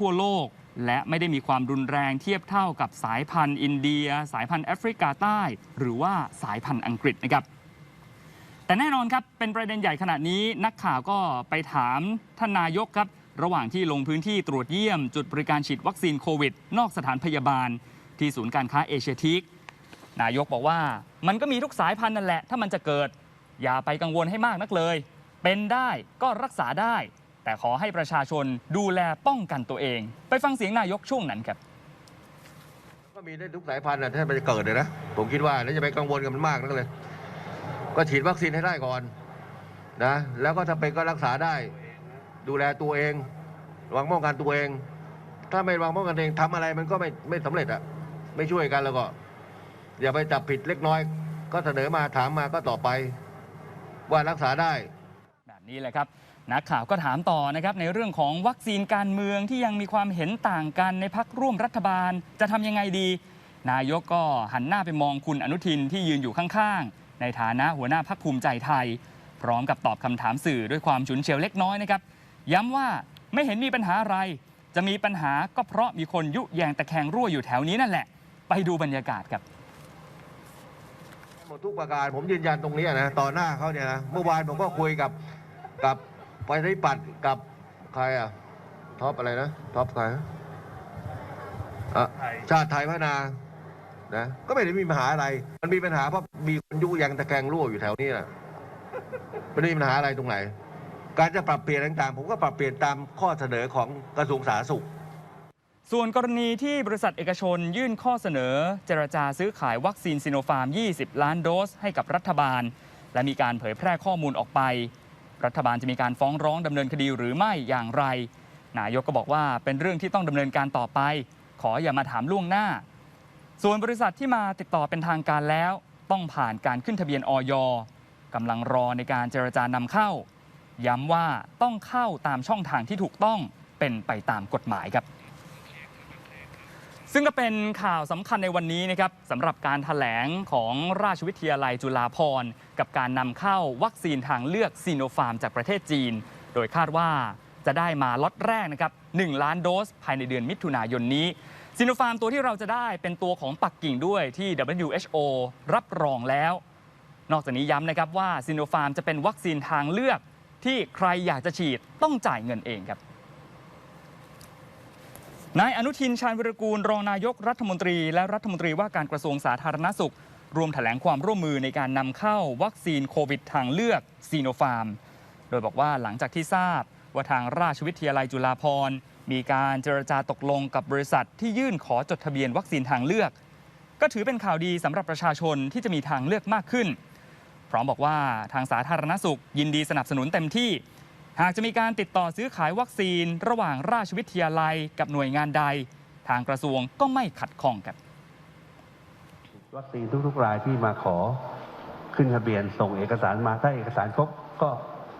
ทั่วโลก และไม่ได้มีความรุนแรงเทียบเท่ากับสายพันธุ์อินเดีย สายพันธุ์แอฟริกาใต้ หรือว่าสายพันธุ์อังกฤษนะครับแต่แน่นอนครับเป็นประเด็นใหญ่ขนาดนี้นักข่าวก็ไปถามท่านนายกครับ ระหว่างที่ลงพื้นที่ตรวจเยี่ยม จุดบริการฉีดวัคซีนโควิด นอกสถานพยาบาล ที่ศูนย์การค้าเอเชียทีกนายกบอกว่ามันก็มีทุกสายพันธุ์นั่นแหละ ถ้ามันจะเกิด อย่าไปกังวลให้มากนักเลย เป็นได้ก็รักษาได้ แต่ขอให้ประชาชนดูแลป้องกันตัวเอง ไปฟังเสียงนายกช่วงนั้นครับ ก็มีได้ทุกสายพันธุ์นะถ้ามันจะเกิดเลยนะผมคิดว่าแล้วจะไปกังวลกับมันมากนักเลย ก็ฉีดวัคซีนให้ได้ก่อนนะแล้วก็ถ้าเป็นก็รักษาได้ ดูแลตัวเองระวังป้องกันตัวเอง ถ้าไม่ระวังป้องกันเองทำอะไรมันก็ไม่ไม่สำเร็จอะไม่ช่วยกันแล้วก็ อย่าไปจับผิดเล็กน้อย ก็เสนอมาถามมาก็ตอบไป ว่ารักษาได้ แบบนี้แหละครับ นักข่าวก็ถามต่อนะครับในเรื่องของวัคซีนการเมืองที่ยังมีความเห็นต่างกันในพักร่วมรัฐบาล จะทำยังไงดี นายกก็หันหน้าไปมองคุณอนุทินที่ยืนอยู่ข้างๆ ในฐานะหัวหน้าพักภูมิใจไทย พร้อมกับตอบคำถามสื่อด้วยความฉุนเฉียวเล็กน้อยนะครับย้ำว่าไม่เห็นมีปัญหาอะไร จะมีปัญหาก็เพราะมีคนยุแยงตะแคงรั่วอยู่แถวนี้นั่นแหละ ไปดูบรรยากาศครับหมดทุกประการผมยืนยันตรงนี้นะต่อหน้าเขาเนี่ยนะเมื่อวานผมก็คุยกับกับ ประชาธิปัตย์กับใครอะท็อปอะไรนะท็อปใครนะอะชาติไทยพัฒนานะก็ไม่ได้มีปัญหาอะไร มันมีปัญหาเพราะมีคนยุยังตะแคงรั่วอยู่แถวนี้นะไม่ได้มีปัญหาอะไรตรงไหน การจะปรับเปลี่ยนต่างๆ ผมก็ปรับเปลี่ยนตามข้อเสนอของกระทรวงสาธารณสุข ส่วนกรณีที่บริษัทเอกชนยื่นข้อเสนอ เจรจาซื้อขายวัคซีนซิโนฟาร์ม 20 ล้านโดสให้กับรัฐบาล และมีการเผยแพร่ข้อมูลออกไป รัฐบาลจะมีการฟ้องร้องดำเนินคดีหรือไม่อย่างไร นายกก็บอกว่าเป็นเรื่องที่ต้องดำเนินการต่อไป ขออย่ามาถามล่วงหน้า ส่วนบริษัทที่มาติดต่อเป็นทางการแล้ว ต้องผ่านการขึ้นทะเบียนออยกำลังรอในการเจรจานำเข้า ย้ำว่าต้องเข้าตามช่องทางที่ถูกต้องเป็นไปตามกฎหมายครับ ซึ่งก็เป็นข่าวสำคัญในวันนี้นะครับสำหรับการถแถลงของราชวิทยาลัยจุฬาภรณ์ กับการนำเข้าวัคซีนทางเลือกซีโนฟาร์มจากประเทศจีน โดยคาดว่าจะได้มาล็อตแรกนะครับ1ล้านโดสภายในเดือนมิถุนายนนี้ซีโนฟาร์มตัวที่เราจะได้เป็นตัวของปักกิ่งด้วยที่ WHO รับรองแล้ว นอกจากนี้ย้ำนะครับว่าซีโนฟาร์มจะเป็นวัคซีนทางเลือกที่ใครอยากจะฉีดต้องจ่ายเงินเองครับ นายอนุทินชาญวิรกูลรองนายกรัฐมนตรี และรัฐมนตรีว่าการกระทรวงสาธารณสุข รวมแถลงความร่วมมือในการนำเข้าวัคซีนโควิดทางเลือกซีโนฟาร์ม โดยบอกว่าหลังจากที่ทราบว่าทางราชวิทยาลัยจุฬาภรณ์มีการเจรจาตกลงกับบริษัทที่ยื่นขอจดทะเบียนวัคซีนทางเลือก ก็ถือเป็นข่าวดีสำหรับประชาชนที่จะมีทางเลือกมากขึ้น พร้อมบอกว่าทางสาธารณสุข ยินดีสนับสนุนเต็มที่ หากจะมีการติดต่อซื้อขายวัคซีน ระหว่างราชวิทยาลัยกับหน่วยงานใด ทางกระทรวงก็ไม่ขัดข้องครับวัคซีนทุกๆรายที่มาขอขึ้นทะเบียนส่งเอกสารมาถ้าเอกสารครบก็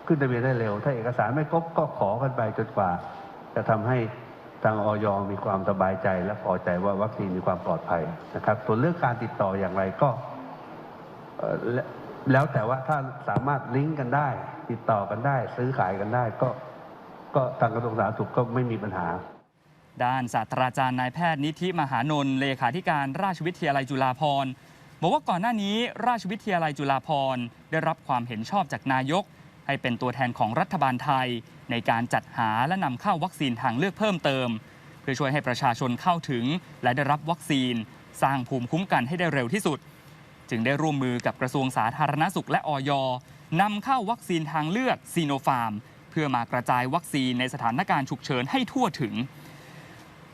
ขึ้นทะเบียนได้เร็ว ถ้าเอกสารไม่ครบก็ขอกันไปจนกว่า จะทำให้ทางออยมีความสบายใจและพอใจว่าวัคซีนมีความปลอดภัยนะครับ ส่วนเรื่องการติดต่ออย่างไรก็ แล้วแต่ว่าถ้าสามารถลิงก์กันได้ ติดต่อกันได้ ซื้อขายกันได้ ก็ก็ทางกระทรวงสาธารณสุขก็ไม่มีปัญหา ด้านศาสตราจารย์นายแพทย์นิธิมหานนท์เลขาธิการราชวิทยาลัยจุฬาภรณ์บอกว่าก่อนหน้านี้ราชวิทยาลัยจุฬาภรณ์ได้รับความเห็นชอบจากนายก ให้เป็นตัวแทนของรัฐบาลไทย ในการจัดหาและนำเข้าวัคซีนทางเลือกเพิ่มเติม เพื่อช่วยให้ประชาชนเข้าถึง และได้รับวัคซีน สร้างภูมิคุ้มกันให้ได้เร็วที่สุด จึงได้ร่วมมือกับกระทรวงสาธารณสุขและอย นำเข้าวัคซีนทางเลือกซีโนฟาร์ม เพื่อมากระจายวัคซีนในสถานการณ์ฉุกเฉินให้ทั่วถึง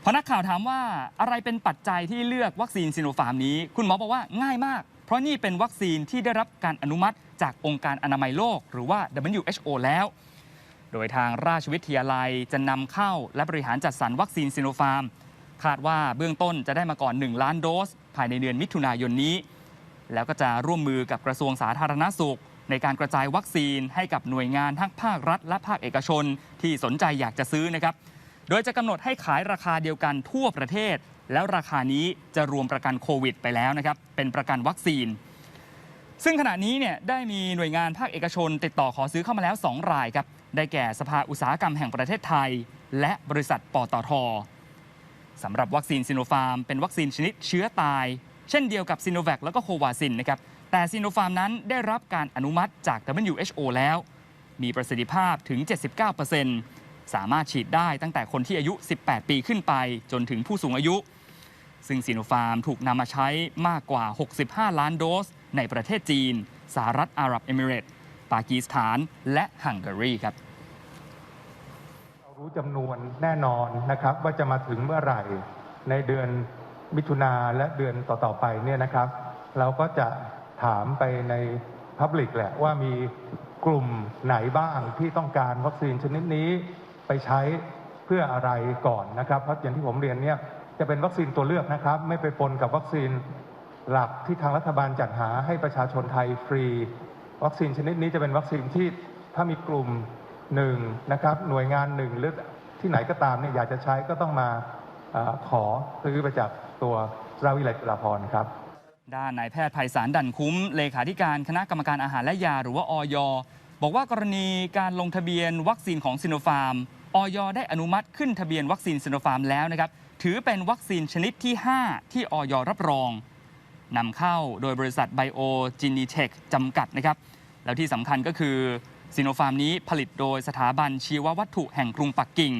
พอนักข่าวถามว่าอะไรเป็นปัจจัยที่เลือกวัคซีนซิโนฟาร์มนี้ คุณหมอบอกว่าง่ายมาก เพราะนี่เป็นวัคซีนที่ได้รับการอนุมัติจากองค์การอนามัยโลก หรือว่า WHO แล้ว โดยทางราชวิทยาลัยจะนำเข้าและบริหารจัดสรรวัคซีนซิโนฟาร์ม คาดว่าเบื้องต้นจะได้มาก่อน 1 ล้านโดส ภายในเดือนมิถุนายนนี้ แล้วก็จะร่วมมือกับกระทรวงสาธารณสุข ในการกระจายวัคซีนให้กับหน่วยงานทั้งภาครัฐ และภาคเอกชนที่สนใจอยากจะซื้อนะครับ โดยจะกำหนดให้ขายราคาเดียวกันทั่วประเทศ แล้วราคานี้จะรวมประกันโควิด ไปแล้วนะครับ เป็นประกันวัคซีน ซึ่งขณะนี้เนี่ยได้มีหน่วยงานภาคเอกชน ติดต่อขอซื้อเข้ามาแล้ว 2 รายครับ ได้แก่สภาอุตสาหกรรมแห่งประเทศไทย และบริษัทปตทสำหรับวัคซีนซิโนฟาร์มเป็นวัคซีนชนิดเชื้อตาย เช่นเดียวกับซิโนแวคแล้วก็โควาซินนะครับแต่ซิโนฟาร์มนั้นได้รับการอนุมัติจาก WHO แล้ว มีประสิทธิภาพถึง 79%สามารถฉีดได้ตั้งแต่คนที่อายุ 18 ปีขึ้นไปจนถึงผู้สูงอายุ ซึ่งซีโนฟาร์มถูกนำมาใช้มากกว่า 65 ล้านโดส ในประเทศจีน สหรัฐอาหรับเอมิเรตส์ปากีสถาน และฮังการีครับเรารู้จำนวนแน่นอนนะครับว่าจะมาถึงเมื่อไหร่ในเดือน มิถุนาและเดือนต่อๆไปเนี่ยนะครับ เราก็จะถามไปในพับลิกแหละว่ามีกลุ่มไหนบ้างที่ต้องการวัคซีนชนิดนี้ไปใช้เพื่ออะไรก่อนนะครับเพราะอย่างที่ผมเรียนเนี่ยจะเป็นวัคซีนตัวเลือกนะครับ ไม่ไปปนกับวัคซีนหลักที่ทางรัฐบาลจัดหาให้ประชาชนไทยฟรี วัคซีนชนิดนี้จะเป็นวัคซีนที่ถ้ามีกลุ่มหนึ่งนะครับหน่วยงานหนึ่งหรือที่ไหนก็ตามเนี่ยอยากจะใช้ก็ต้องมาอขอซื้อไปจาก ตัวราวิทยาลัยจุฬาภรณ์ครับ ด้านนายแพทย์ไพศาลดันคุ้ม เลขาธิการคณะกรรมการอาหารและยาหรือว่าออยบอกว่ากรณีการลงทะเบียนวัคซีนของซิโนฟาร์มออยได้อนุมัติขึ้นทะเบียนวัคซีนซิโนฟาร์มแล้วนะครับถือเป็นวัคซีนชนิดที่ 5 ที่ออยรับรองนำเข้าโดยบริษัทไบโอจินีเทคจำกัดนะครับ แล้วที่สำคัญก็คือซิโนฟาร์มนี้ผลิตโดยสถาบันชีววัตถุแห่งกรุงปักกิ่ง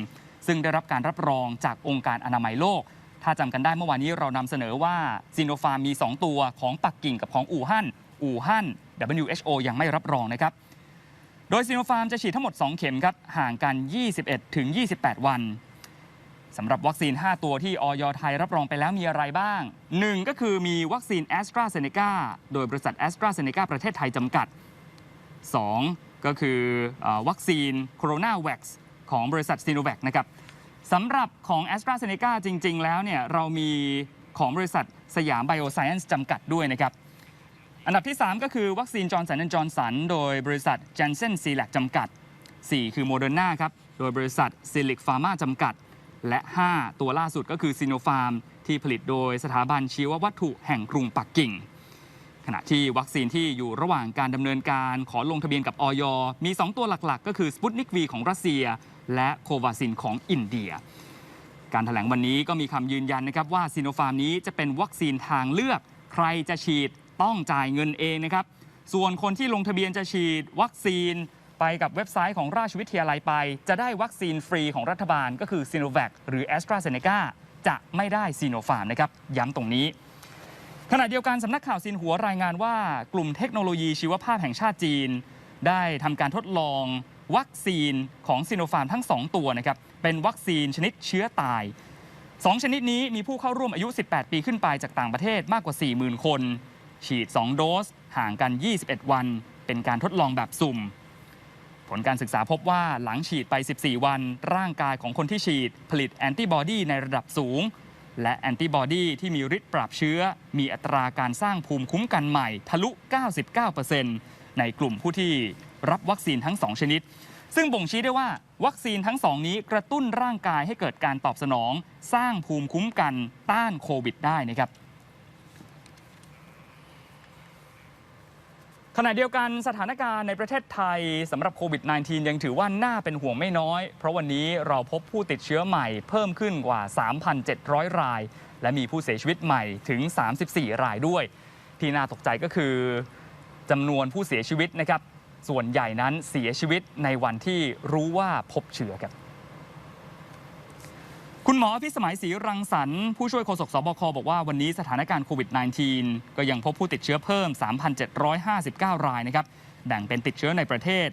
ซึ่งได้รับการรับรองจากองค์การอนามัยโลก ถ้าจำกันได้เมื่อวานนี้เรานำเสนอว่าซิโนฟาร์มมี 2 ตัวของปักกิ่งกับของอู่ฮั่นอู่ฮั่น WHO ยังไม่รับรองนะครับ โดยซิโนฟาร์มจะฉีดทั้งหมด 2 เข็มครับ ห่างกัน 21 ถึง 28 วันสำหรับวัคซีน 5 ตัวที่ออยไทยรับรองไปแล้วมีอะไรบ้าง 1 ก็คือมีวัคซีนแอสตราเซเนกาโดยบริษัทแอสตราเซเนกาประเทศไทยจำกัด 2 ก็คือเออวัคซีนโคโรนาแว็กซ์ของบริษัทซีโนแวคนะครับ สำหรับของ a s t r a z เซ e c a จริง ๆ แล้วเนี่ยเรามีของบริษัทสยามไบโอไซเอนซ์จำกัดด้วยนะครับ อันดับที่ 3 ก็คือวัคซีนจอร์นสันจอร์นสันโดยบริษัท j a n s e n c e l a c จำกัด 4 คือโมเดอร์นาครับ โดยบริษัท s i l i c Pharma จำกัด และ 5 ตัวล่าสุดก็คือซีโนฟาร์มที่ผลิตโดยสถาบันชีววัตถุแห่งกรุงปักกิ่ง ขณะที่วัคซีนที่อยู่ระหว่างการดำเนินการขอลงทะเบียนกับออยมี 2 ตัวหลักๆ ก็คือสปุตนิก V ของรัสเซีย และโควาซินของอินเดีย การถแถลงวันนี้ก็มีคำยืนยันนะครับว่าซีโนฟาร์มนี้จะเป็นวัคซีนทางเลือก ใครจะฉีดต้องจ่ายเงินเองนะครับ ส่วนคนที่ลงทะเบียนจะฉีดวัคซีนไปกับเว็บไซต์ของราชวิทยาลัยไป จะได้วัคซีนฟรีของรัฐบาลก็คือซีโนแวคหรือ a s t r a z เซ e c a จะไม่ได้ซีโนฟาร์มนะครับ ย้ำตรงนี้ขณะเดียวกันสำนักข่าวซินหัวรายงานว่ากลุ่มเทคโนโลยีชีวภาพแห่งชาติจีน ได้ทำการทดลอง วัคซีนของซิโนฟาร์มทั้ง 2 ตัวนะครับเป็นวัคซีนชนิดเชื้อตาย 2 ชนิดนี้มีผู้เข้าร่วมอายุ 18 ปีขึ้นไปจากต่างประเทศมากกว่า 40,000 คน ฉีด 2 โดส ห่างกัน 21 วัน เป็นการทดลองแบบสุ่ม ผลการศึกษาพบว่าหลังฉีดไป 14 วัน ร่างกายของคนที่ฉีดผลิตแอนติบอดีในระดับสูง และแอนติบอดีที่มีฤทธิ์ปราบเชื้อ มีอัตราการสร้างภูมิคุ้มกันใหม่ทะลุ 99%ในกลุ่มผู้ที่ รับวัคซีนทั้ง 2 ชนิด ซึ่งบ่งชี้ได้ว่าวัคซีนทั้งสองนี้กระตุ้นร่างกายให้เกิดการตอบสนอง สร้างภูมิคุ้มกันต้านโควิดได้นะครับขณะเดียวกันสถานการณ์ในประเทศไทยสำหรับโควิด -19 ยังถือว่าน่าเป็นห่วงไม่น้อย เพราะวันนี้เราพบผู้ติดเชื้อใหม่เพิ่มขึ้นกว่า 3,700 ราย และมีผู้เสียชีวิตใหม่ถึง 34 รายด้วย ที่น่าตกใจก็คือจำนวนผู้เสียชีวิตนะครับ ส่วนใหญ่นั้นเสียชีวิตในวันที่รู้ว่าพบเชื้อครับคุณหมอพิสมัยศรีรังสรรค์ผู้ช่วยโฆษกสบคบอกว่าวันนี้สถานการณ์โควิด -19 ก็ยังพบผู้ติดเชื้อเพิ่ม 3,759 รายนะครับ แบ่งเป็นติดเชื้อในประเทศ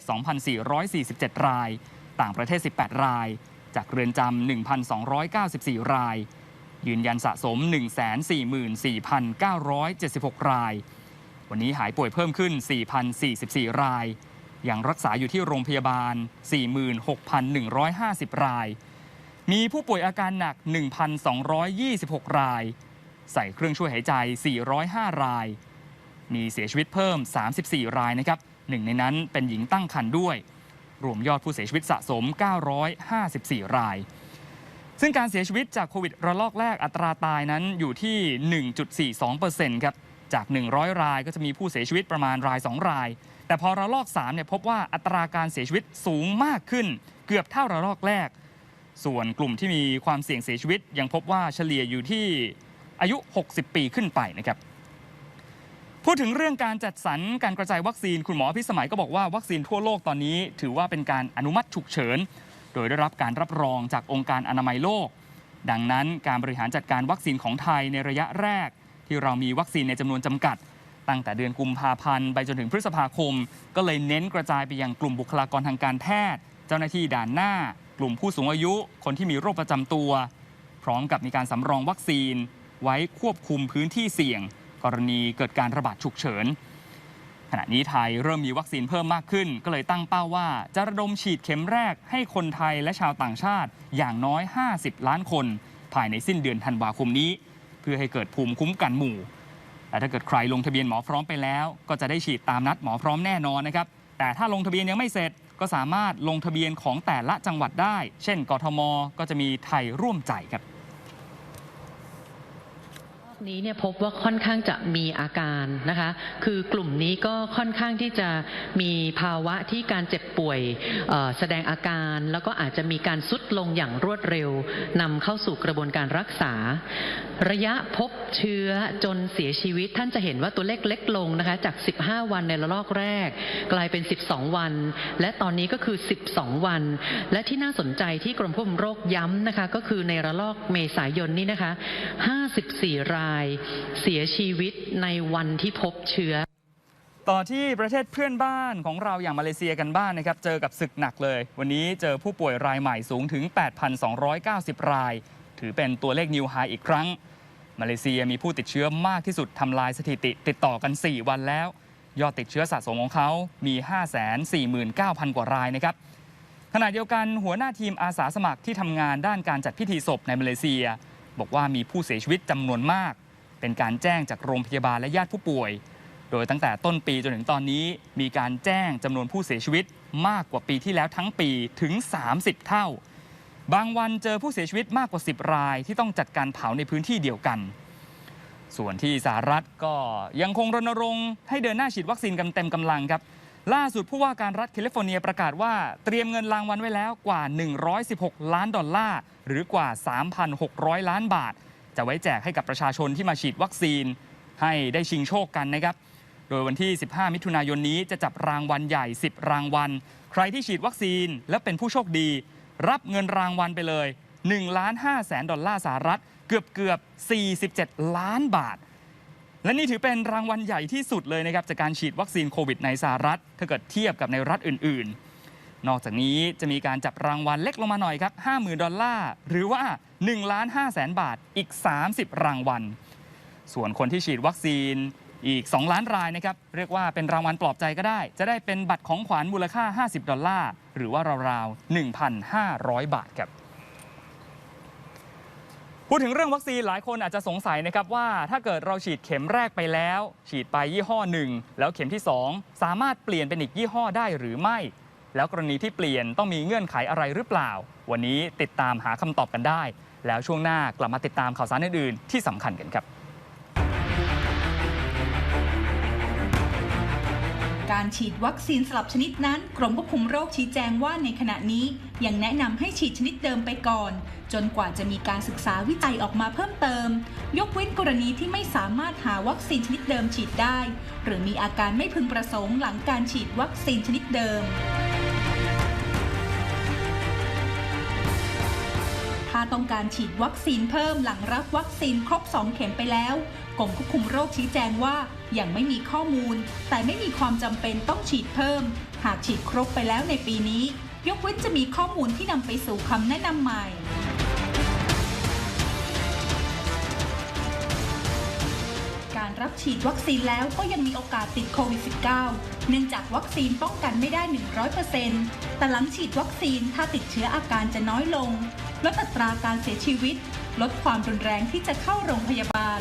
2,447 ราย ต่างประเทศ 18 ราย จากเรือนจำ 1,294 ราย ยืนยันสะสม 144,976 ราย วันนี้หายป่วยเพิ่มขึ้น 4,044 รายยังรักษาอยู่ที่โรงพยาบาล 46,150 ราย มีผู้ป่วยอาการหนัก 1,226 ราย ใส่เครื่องช่วยหายใจ 405 ราย มีเสียชีวิตเพิ่ม 34 รายนะครับ หนึ่งในนั้นเป็นหญิงตั้งครรภ์ด้วย รวมยอดผู้เสียชีวิตสะสม 954 รายซึ่งการเสียชีวิตจากโควิดระลอกแรกอัตราตายนั้นอยู่ที่ 1.42%ครับ จาก 100 รายก็จะมีผู้เสียชีวิตประมาณราย 2 ราย แต่พอระลอก3เนี่ยพบว่าอัตราการเสียชีวิตสูงมากขึ้น เกือบเท่าระลอกแรก ส่วนกลุ่มที่มีความเสี่ยงเสียชีวิต ยังพบว่าเฉลี่ยอยู่ที่อายุ 60 ปีขึ้นไปนะครับพูดถึงเรื่องการจัดสรรการกระจายวัคซีนคุณหมอพิสมัยก็บอกว่าวัคซีนทั่วโลกตอนนี้ ถือว่าเป็นการอนุมัติฉุกเฉิน โดยได้รับการรับรองจากองค์การอนามัยโลก ดังนั้นการบริหารจัดการวัคซีนของไทยในระยะแรก ที่เรามีวัคซีนในจำนวนจำกัด ตั้งแต่เดือนกุมภาพันธ์ไปจนถึงพฤษภาคม ก็เลยเน้นกระจายไปยังกลุ่มบุคลากรทางการแพทย์ เจ้าหน้าที่ด่านหน้า กลุ่มผู้สูงอายุ คนที่มีโรคประจำตัว พร้อมกับมีการสำรองวัคซีน ไว้ควบคุมพื้นที่เสี่ยง กรณีเกิดการระบาดฉุกเฉินขณะนี้ไทยเริ่มมีวัคซีนเพิ่มมากขึ้น ก็เลยตั้งเป้าว่า จะระดมฉีดเข็มแรกให้คนไทยและชาวต่างชาติอย่างน้อย 50 ล้านคน ภายในสิ้นเดือนธันวาคมนี้ เพื่อให้เกิดภูมิคุ้มกันหมู่แต่ถ้าเกิดใครลงทะเบียนหมอพร้อมไปแล้ว ก็จะได้ฉีดตามนัดหมอพร้อมแน่นอนนะครับ แต่ถ้าลงทะเบียนยังไม่เสร็จก็สามารถลงทะเบียนของแต่ละจังหวัดได้ เช่น กทม ก็จะมีไทยร่วมใจครับ นี้เนี่ยพบว่าค่อนข้างจะมีอาการนะคะ คือกลุ่มนี้ก็ค่อนข้างที่จะมีภาวะที่การเจ็บป่วยแสดงอาการ แล้วก็อาจจะมีการสุดลงอย่างรวดเร็วนำเข้าสู่กระบวนการรักษา ระยะพบเชื้อจนเสียชีวิต ท่านจะเห็นว่าตัวเลขเล็กลงนะคะจาก 15 วันในระลอกแรก กลายเป็น 12 วัน และตอนนี้ก็คือ 12 วัน และที่น่าสนใจที่กรมควบคุมโรคย้ำนะคะก็คือในระลอกเมษายนนี่นะคะ 54 รายเสียชีวิตในวันที่พบเชื้อ ต่อที่ประเทศเพื่อนบ้านของเราอย่างมาเลเซียกันบ้างนะครับ เจอกับศึกหนักเลย วันนี้เจอผู้ป่วยรายใหม่สูงถึง 8,290 ราย ถือเป็นตัวเลขนิวไฮอีกครั้ง มาเลเซียมีผู้ติดเชื้อมากที่สุดทำลายสถิติ ติดต่อกัน 4 วันแล้ว ยอดติดเชื้อสะสมของเขามี 549,000 กว่ารายนะครับขณะเดียวกันหัวหน้าทีมอาสาสมัครที่ทำงานด้านการจัดพิธีศพในมาเลเซีย บอกว่ามีผู้เสียชีวิตจำนวนมาก เป็นการแจ้งจากโรงพยาบาลและญาติผู้ป่วย โดยตั้งแต่ต้นปีจนถึงตอนนี้ มีการแจ้งจำนวนผู้เสียชีวิตมากกว่าปีที่แล้วทั้งปีถึง 30 เท่า บางวันเจอผู้เสียชีวิตมากกว่า 10 รายที่ต้องจัดการเผาในพื้นที่เดียวกัน ส่วนที่สหรัฐก็ยังคงรณรงค์ให้เดินหน้าฉีดวัคซีนกันเต็มกำลังครับ ล่าสุดผู้ว่าการรัฐแคลิฟอร์เนียประกาศว่าเตรียมเงินรางวัลไว้แล้วกว่า 116 ล้านดอลลาร์ หรือกว่า 3,600 ล้านบาท จะไว้แจกให้กับประชาชนที่มาฉีดวัคซีน ให้ได้ชิงโชคกันนะครับ โดยวันที่ 15 มิถุนายนนี้จะจับรางวัลใหญ่ 10 รางวัล ใครที่ฉีดวัคซีนและเป็นผู้โชคดี รับเงินรางวัลไปเลย1ล้าน5แสนดอลลาร์สหรัฐ เกือบเกือบ 47 ล้านบาท และนี่ถือเป็นรางวัลใหญ่ที่สุดเลยนะครับจากการฉีดวัคซีนโควิดในสหรัฐถ้าเกิดเทียบกับในรัฐอื่น ๆ นอกจากนี้จะมีการจับรางวัลเล็กลงมาหน่อยครับ 50,000 ดอลลาร์ หรือว่า1ล้าน5แสนบาทอีก 30 รางวัล ส่วนคนที่ฉีดวัคซีนอีก 2 ล้านรายนะครับเรียกว่าเป็นรางวัลปลอบใจก็ได้ จะได้เป็นบัตรของขวัญมูลค่า 50 ดอลลาร์ หรือว่าราวๆ 1,500 บาทครับ พูดถึงเรื่องวัคซีนหลายคนอาจจะสงสัยนะครับว่าถ้าเกิดเราฉีดเข็มแรกไปแล้ว ฉีดไปยี่ห้อหนึ่งแล้วเข็มที่ 2 สามารถเปลี่ยนเป็นอีกยี่ห้อได้หรือไม่ แล้วกรณีที่เปลี่ยนต้องมีเงื่อนไขอะไรหรือเปล่า วันนี้ติดตามหาคำตอบกันได้ แล้วช่วงหน้ากลับมาติดตามข่าวสารอื่นๆที่สำคัญกันครับ การฉีดวัคซีนสลับชนิดนั้น กรมควบคุมโรคชี้แจงว่าในขณะนี้ ยังแนะนำให้ฉีดชนิดเดิมไปก่อน จนกว่าจะมีการศึกษาวิจัยออกมาเพิ่มเติม ยกเว้นกรณีที่ไม่สามารถหาวัคซีนชนิดเดิมฉีดได้ หรือมีอาการไม่พึงประสงค์หลังการฉีดวัคซีนชนิดเดิมาต้องการฉีดวัคซีนเพิ่มหลังรับวัคซีนครบ 2 เข็มไปแล้วกรมควบคุมโรคชี้แจงว่ายังไม่มีข้อมูล แต่ไม่มีความจำเป็นต้องฉีดเพิ่ม หากฉีดครบไปแล้วในปีนี้ ยกเว้นจะมีข้อมูลที่นำไปสู่คำแนะนำใหม่ รับฉีดวัคซีนแล้วก็ยังมีโอกาสติดโควิด -19 เนื่องจากวัคซีนป้องกันไม่ได้ 100%แต่หลังฉีดวัคซีนถ้าติดเชื้ออาการจะน้อยลง ลดอัตราการเสียชีวิต ลดความรุนแรงที่จะเข้าโรงพยาบาล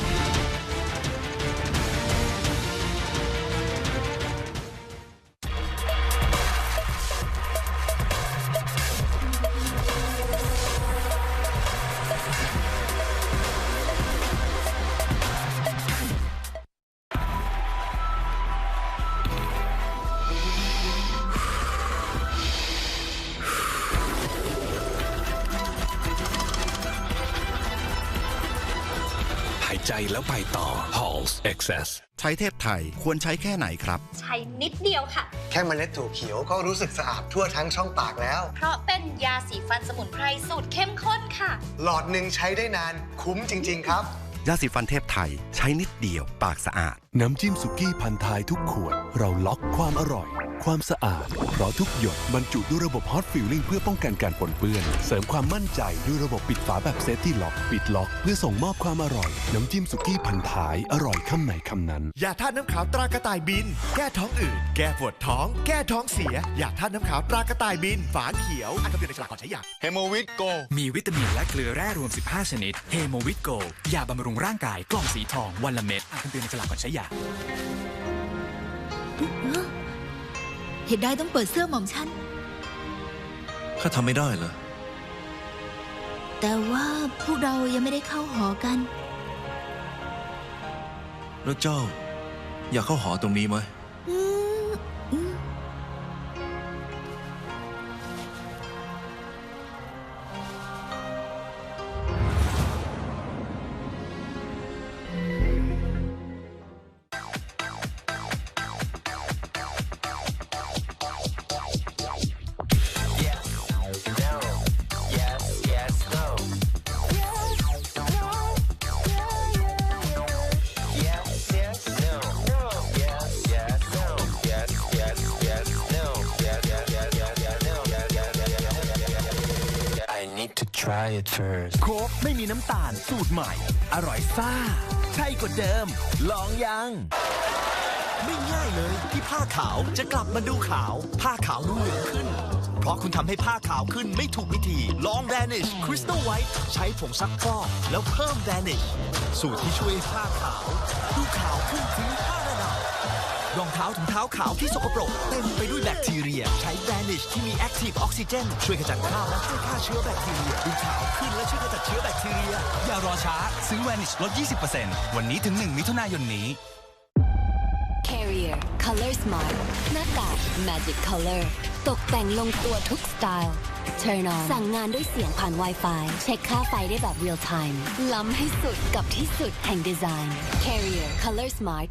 Halls Excess ใช้เทพไทยควรใช้แค่ไหนครับ ใช้นิดเดียวค่ะ แค่เมล็ดถั่วเขียวก็รู้สึกสะอาดทั่วทั้งช่องปากแล้ว เพราะเป็นยาสีฟันสมุนไพรสูตรเข้มข้นค่ะ หลอดหนึ่งใช้ได้นานคุ้มจริง ๆ ครับ ยาสีฟันเทพไทย ใช้นิดเดียวปากสะอาด น้ำจิ้มสุกี้พันท้ายทุกขวด เราล็อกความอร่อย ความสะอาด เพราะทุกหยดบรรจุด้วยระบบ Hot Feeling เพื่อป้องกันการปนเปื้อน เสริมความมั่นใจด้วยระบบปิดฝาแบบเซฟที่ล็อก ปิดล็อกเพื่อส่งมอบความอร่อย น้ำจิ้มสุกี้พันท้าย อร่อยคำไหนคำนั้น ยาธาตุน้ำขาวตรากระต่ายบิน แก้ท้องอืดแก้ปวดท้อง แก้ท้องเสีย ยาธาตุน้ำขาวตรากระต่ายบิน ฝาเขียวอ่านคำเตือนในฉลากก่อนใช้ยาเฮโมวิตโกมีวิตามินและเกลือแร่รวม 15 ชนิดเฮโมวิตโกยาบำรุงร่างกายกล่องสีทองวันละเม็ดอ่านคำเตือนในฉลากก่อนใช้ยา เหตุใดต้องเปิดเสื้อหม่อมฉัน ข้าทำไม่ได้เหรอ แต่ว่าพวกเรายังไม่ได้เข้าหอกัน แล้วเจ้า อยากเข้าหอตรงนี้ไหม อืม โค้กไม่มีน้ำตาลสูตรใหม่ อร่อยซ่า ใช่กว่าเดิม ลองยัง ไม่ง่ายเลยที่ผ้าขาวจะกลับมาดูขาว ผ้าขาวดูเหลืองขึ้น เพราะคุณทำให้ผ้าขาวขึ้นไม่ถูกวิธี ลอง Vanish Crystal White ใช้ผงซักฟอกแล้วเพิ่ม Vanish สูตรที่ช่วยผ้าขาว ดูขาวขึ้นถึงผ้า รองเท้าถุงเท้าขาวที่สกปรก เต็มไปด้วยแบคทีเรีย ใช้ Vanish ที่มี Active Oxygen ช่วยขจัดคราบและช่วยฆ่าเชื้อแบคทีเรียดูขาวขึ้นและช่วยขจัดเชื้อแบคทีเรีย อย่ารอช้า ซื้อ Vanish ลด 20%วันนี้ถึง 1 มิถุนายนนี้ Carrier Color Smart หน้ากาก Magic Color ตกแต่งลงตัวทุกสไตล์ Turn on สั่งงานด้วยเสียงผ่าน Wi-Fi เช็คค่าไฟได้แบบ Real Time ล้ำให้สุดกับที่สุดแห่งดีไซน์ Carrier Color Smart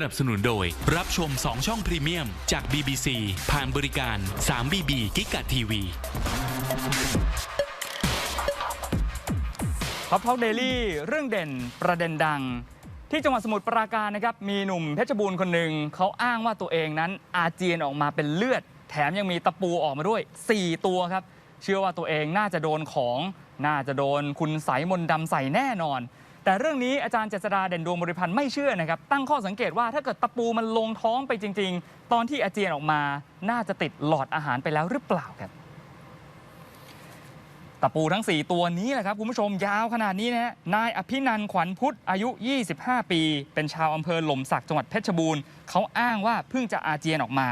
สนับสนุนโดย รับชม 2 ช่องพรีเมียม จาก BBC ผ่านบริการ 3BB กิกะทีวีท็อปท็อกเดลี่เรื่องเด่นประเด็นดัง ที่จังหวัดสมุทรปราการนะครับ มีหนุ่มเพชรบูรณ์คนหนึ่งเขาอ้างว่าตัวเองนั้นอาเจียนออกมาเป็นเลือด แถมยังมีตะปูออกมาด้วย 4 ตัวครับ เชื่อว่าตัวเองน่าจะโดนของ น่าจะโดนคุณใสยมนต์ดำใส่แน่นอน แต่เรื่องนี้อาจารย์เจษดาเด่นดวงบริพันธ์ไม่เชื่อนะครับ ตั้งข้อสังเกตว่าถ้าเกิดตะปูมันลงท้องไปจริง ๆ ตอนที่อาเจียนออกมา น่าจะติดหลอดอาหารไปแล้วหรือเปล่าครับ ตะปูทั้ง 4 ตัวนี้แหละครับคุณผู้ชมยาวขนาดนี้นะฮะนายอภินันท์ขวัญพุทธอายุ 25 ปี เป็นชาวอำเภอหล่มสักจังหวัดเพชรบูรณ์เขาอ้างว่าเพิ่งจะอาเจียนออกมา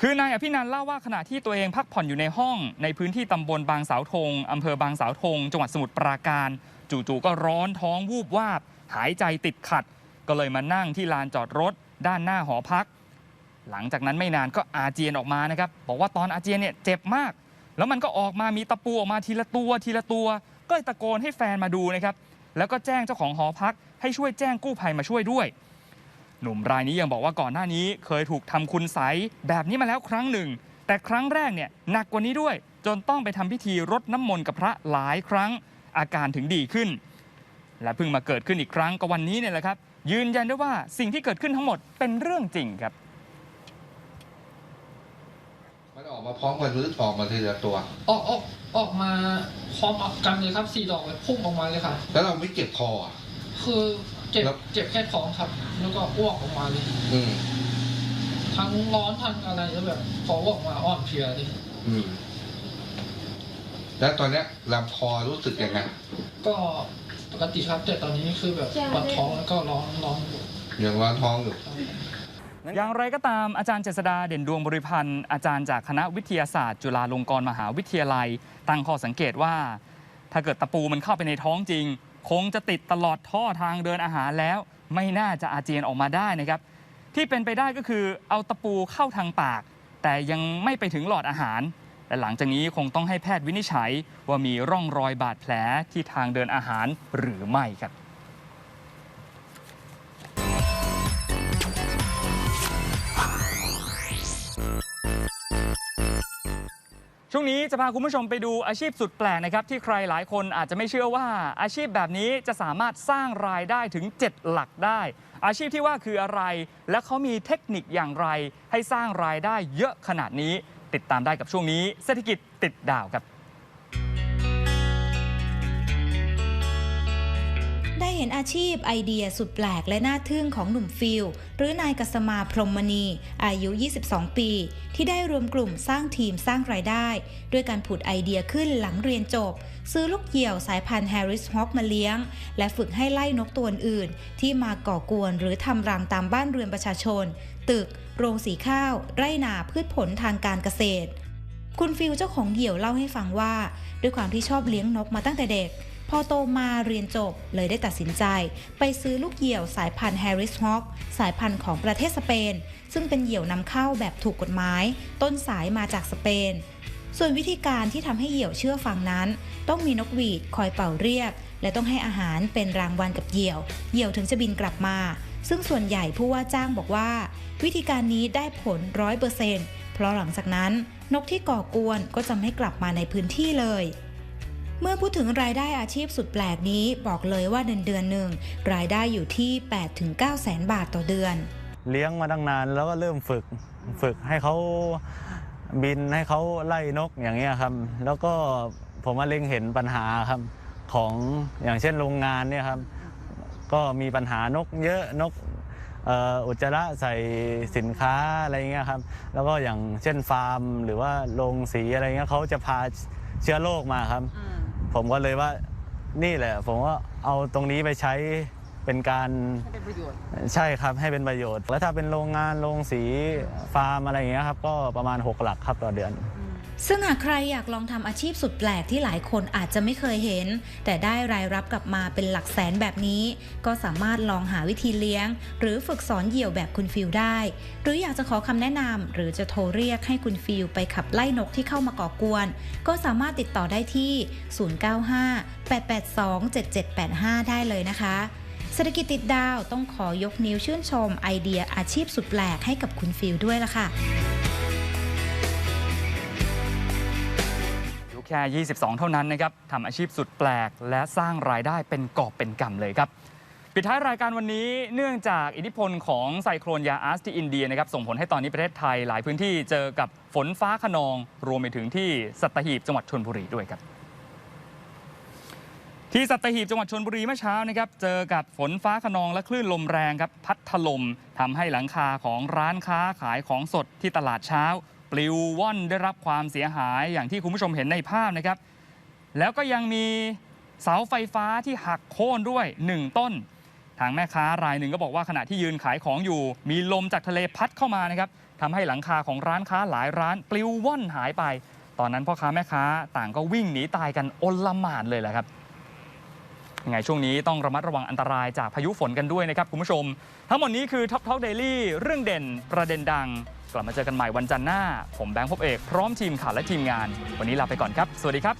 คือนายอภินันท์เล่าว่าขณะที่ตัวเองพักผ่อนอยู่ในห้อง ในพื้นที่ตำบลบางสาวธงอำเภอบางสาวธงจังหวัดสมุทรปราการ จู่ๆก็ร้อนท้องวูบวาบ หายใจติดขัด ก็เลยมานั่งที่ลานจอดรถ ด้านหน้าหอพัก หลังจากนั้นไม่นานก็อาเจียนออกมานะครับ บอกว่าตอนอาเจียนเนี่ยเจ็บมาก แล้วมันก็ออกมามีตะปูออกมาทีละตัวทีละตัว ก็เลยตะโกนให้แฟนมาดูนะครับ แล้วก็แจ้งเจ้าของหอพัก ให้ช่วยแจ้งกู้ภัยมาช่วยด้วย หนุ่มรายนี้ยังบอกว่าก่อนหน้านี้ เคยถูกทำคุณใสแบบนี้มาแล้วครั้งหนึ่ง แต่ครั้งแรกเนี่ยหนักกว่านี้ด้วย จนต้องไปทำพิธีรดน้ำมนต์กับพระหลายครั้ง อาการถึงดีขึ้น และเพิ่งมาเกิดขึ้นอีกครั้งก็วันนี้เนี่ยแหละครับ ยืนยันได้ว่าสิ่งที่เกิดขึ้นทั้งหมดเป็นเรื่องจริงครับ มันออกมาพร้อมกันหรือออกมาทีละตัว ออกออกออกมาพร้อมกันเลยครับสี่ดอกเลยพุ่งออกมาเลยค่ะ แล้วเราไม่เจ็บคออะ คือเจ็บครับ เจ็บแค่ท้องครับ แล้วก็อ้วกออกมาเลยอืมทั้งร้อนทั้งอะไรแล้วแบบพออ้วกออกมาอ่อนเพลียเลยอืม แล้วตอนเนี้ยลำคอรู้สึกยังไงก็ปกติครับแต่ตอนนี้คือแบบปวดท้องแล้วก็ร้อนร้อนอยู่ยังร้อนท้องอยู่ อย่างไรก็ตามอาจารย์เจษดาเด่นดวงบริพันธ์อาจารย์จากคณะวิทยาศาสตร์จุฬาลงกรณ์มหาวิทยาลัย ตั้งข้อสังเกตว่า ถ้าเกิดตะปูมันเข้าไปในท้องจริง คงจะติดตลอดท่อทางเดินอาหารแล้ว ไม่น่าจะอาเจียนออกมาได้นะครับ ที่ที่เป็นไปได้ก็คือเอาตะปูเข้าทางปาก แต่ยังไม่ไปถึงหลอดอาหาร และหลังจากนี้คงต้องให้แพทย์วินิจฉัยว่ามีร่องรอยบาดแผลที่ทางเดินอาหารหรือไม่ครับช่วงนี้จะพาคุณผู้ชมไปดูอาชีพสุดแปลกนะครับ ที่ใครหลายคนอาจจะไม่เชื่อว่าอาชีพแบบนี้จะสามารถสร้างรายได้ถึง 7 หลักได้ อาชีพที่ว่าคืออะไร และเขามีเทคนิคอย่างไร ให้สร้างรายได้เยอะขนาดนี้ ติดตามได้กับช่วงนี้เศรษฐกิจติดดาวครับ ได้เห็นอาชีพไอเดียสุดแปลกและน่าทึ่งของหนุ่มฟิลหรือนายกสมาพรหมมณี อายุ 22 ปี ที่ได้รวมกลุ่มสร้างทีมสร้างรายได้ ด้วยการผุดไอเดียขึ้นหลังเรียนจบ ซื้อลูกเหยี่ยวสายพันธุ์แฮร์ริสฮอคมาเลี้ยง และฝึกให้ไล่นกตัวอื่น ที่มาก่อกวนหรือทำรังตามบ้านเรือนประชาชน ตึก โรงสีข้าว ไร่นาพืชผลทางการเกษตร คุณฟิลเจ้าของเหยี่ยวเล่าให้ฟังว่า ด้วยความที่ชอบเลี้ยงนกมาตั้งแต่เด็ก พอโตมาเรียนจบเลยได้ตัดสินใจ ไปซื้อลูกเหยี่ยวสายพันธุ์แฮร์ริสฮอคสายพันธุ์ของประเทศสเปน ซึ่งเป็นเหยี่ยวนำเข้าแบบถูกกฎหมาย ต้นสายมาจากสเปน ส่วนวิธีการที่ทำให้เหยี่ยวเชื่อฟังนั้น ต้องมีนกหวีดคอยเป่าเรียก และต้องให้อาหารเป็นรางวัลกับเหยี่ยว เหยี่ยวถึงจะบินกลับมา ซึ่งส่วนใหญ่ผู้ว่าจ้างบอกว่า วิธีการนี้ได้ผลร้อยเปอร์เซ็นต์เพราะหลังจากนั้น นกที่ก่อกวนก็จะไม่กลับมาในพื้นที่เลย เมื่อพูดถึงรายได้อาชีพสุดแปลกนี้บอกเลยว่าเดือนเดือนหนึ่งรายได้อยู่ที่ 8-9แสนบาทต่อเดือน เลี้ยงมาตั้งนานแล้วก็เริ่มฝึกฝึกให้เขาบินให้เขาไล่นกอย่างเงี้ยครับ แล้วก็ผมมาเล็งเห็นปัญหาครับของอย่างเช่นโรงงานเนี่ยครับ ก็มีปัญหานกเยอะนกเอ่ออุจจาระใส่สินค้าอะไรเงี้ยครับ แล้วก็อย่างเช่นฟาร์ม หรือว่าโรงสีอะไรเงี้ยเขาจะพาเชื้อโรคมาครับ ผมก็เลยว่านี่แหละ ผมว่าเอาตรงนี้ไปใช้เป็นการเป็นประโยชน์ใช่ครับให้เป็นประโยชน์ แล้วถ้าเป็นโรงงานโรงสีฟาร์มอะไรอย่างเงี้ยครับ ก็ประมาณ 6 หลักครับต่อเดือน ซึ่งหากใครอยากลองทำอาชีพสุดแปลกที่หลายคนอาจจะไม่เคยเห็น แต่ได้รายรับกลับมาเป็นหลักแสนแบบนี้ ก็สามารถลองหาวิธีเลี้ยง หรือฝึกสอนเหยี่ยวแบบคุณฟิลได้ หรืออยากจะขอคำแนะนำหรือจะโทรเรียกให้คุณฟิลไปขับไล่นกที่เข้ามาก่อกวน ก็สามารถติดต่อได้ที่ 095-882-7785 ได้เลยนะคะเศรษฐกิจติดดาวต้องขอยกนิ้วชื่นชมไอเดียอาชีพสุดแปลกให้กับคุณฟิลด้วยละค่ะ แค่ 22 เท่านั้นนะครับทำอาชีพสุดแปลก และสร้างรายได้เป็นกอบเป็นกำเลยครับปิดท้ายรายการวันนี้เนื่องจากอิทธิพลของไซโครนยาอาสที่อินเดียนะครับส่งผลให้ตอนนี้ประเทศไทยหลายพื้นที่เจอกับฝนฟ้าขนอง รวมไปถึงที่สัตหีบจังหวัดชนบุรีด้วยครับ ที่สัตหีบจังหวัดชนบุรีเมื่อเช้านะครับเจอกับฝนฟ้าขนองและคลื่นลมแรงครับพัดถล่มทำให้หลังคาของร้านค้าขายของสดที่ตลาดเช้า ปลิวว่อนได้รับความเสียหายอย่างที่คุณผู้ชมเห็นในภาพนะครับ แล้วก็ยังมีเสาไฟฟ้าที่หักโค่นด้วย 1 ต้น ทางแม่ค้ารายหนึ่งก็บอกว่าขณะที่ยืนขายของอยู่ มีลมจากทะเลพัดเข้ามานะครับทำให้หลังคาของร้านค้าหลายร้าน ปลิวว่อนหายไป ตอนนั้นพ่อค้าแม่ค้าต่างก็วิ่งหนีตายกันอลหมานเลยแหละครับยังไงช่วงนี้ต้องระมัดระวังอันตรายจากพายุฝนกันด้วยนะครับคุณผู้ชม ทั้งหมดนี้คือ Top Talk Daily เรื่องเด่นประเด็นดัง กลับมาเจอกันใหม่วันจันทร์หน้า ผมแบงค์พบเอก พร้อมทีมข่าวและทีมงาน วันนี้ลาไปก่อนครับ สวัสดีครับ